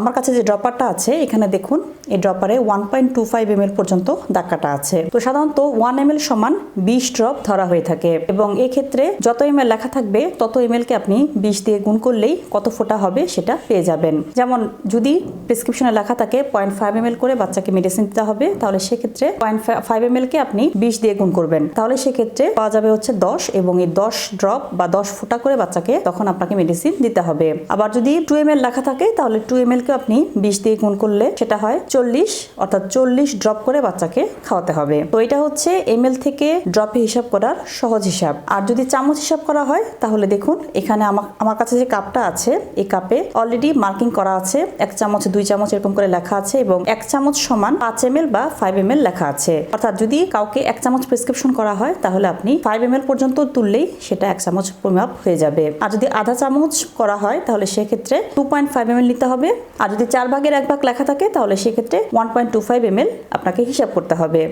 আমার কাছে যে ড্রপারটা আছে, এখানে দেখুন, এই ড্রপারে one point two five M পর্যন্ত দাগ কাটা আছে। তো সাধারণত ওয়ান এম সমান বিশ ড্রপ ধরা হয়ে থাকে এবং এক্ষেত্রে যত এম লেখা থাকবে, তত এম কে আপনি বিশ দিয়ে গুণ করলেই কত ফোটা হবে সেটা পেয়ে যাবেন। যেমন যদি প্রেসক্রিপশনে লেখা থাকে পয়েন্ট ফাইভ এম করে বাচ্চাকে মেডিসিন দিতে হবে, তাহলে সেক্ষেত্রে পয়েন্ট ফাইভ এম কে আপনি বিশ দিয়ে গুণ করবেন। তাহলে সেক্ষেত্রে পাওয়া যাবে হচ্ছে দশ এবং এই দশ ড্রপ বা দশ ফোটা করে বাচ্চাকে তখন আপনাকে মেডিসিন দিতে হবে। আবার যদি টু এম এল লেখা থাকে, তাহলে টু এম কে আপনি বিশ দিয়ে গুণ করলে সেটা হয় চল্লিশ, অর্থাৎ চল্লিশ ড্রপ করে বাচ্চাকে খাওয়াতে হবে। তো এটা হচ্ছে এম থেকে ড্রপে হিসাব করার সহজ হিসাব। আর যদি চামচ হিসাব করা হয়, তাহলে দেখুন, এখানে আমার কাছে যে কাপটা আছে, এই কাপে অলরেডি মার্কিং করা আছে। এক চামচ, দুই চামচ এরকম করে লেখা আছে এবং এক চামচ সমান পাঁচ এম বা ফাইভ এম লেখা আছে। অর্থাৎ যদি কাউকে এক চামচ প্রেসক্রিপশন করা হয়, তাহলে আপনি ফাইভ এম পর্যন্ত তুললেই সেটা এক চামচ পরিমাপ হয়ে যাবে। আর যদি আধা চামচ করা হয়, তাহলে সেক্ষেত্রে টু পয়েন্ট ফাইভ এম নিতে হবে। আর যদি চার ভাগের এক ভাগ লেখা থাকে, তাহলে সেক্ষেত্রে one point two five M আপনাকে হিসাব করতে হবে।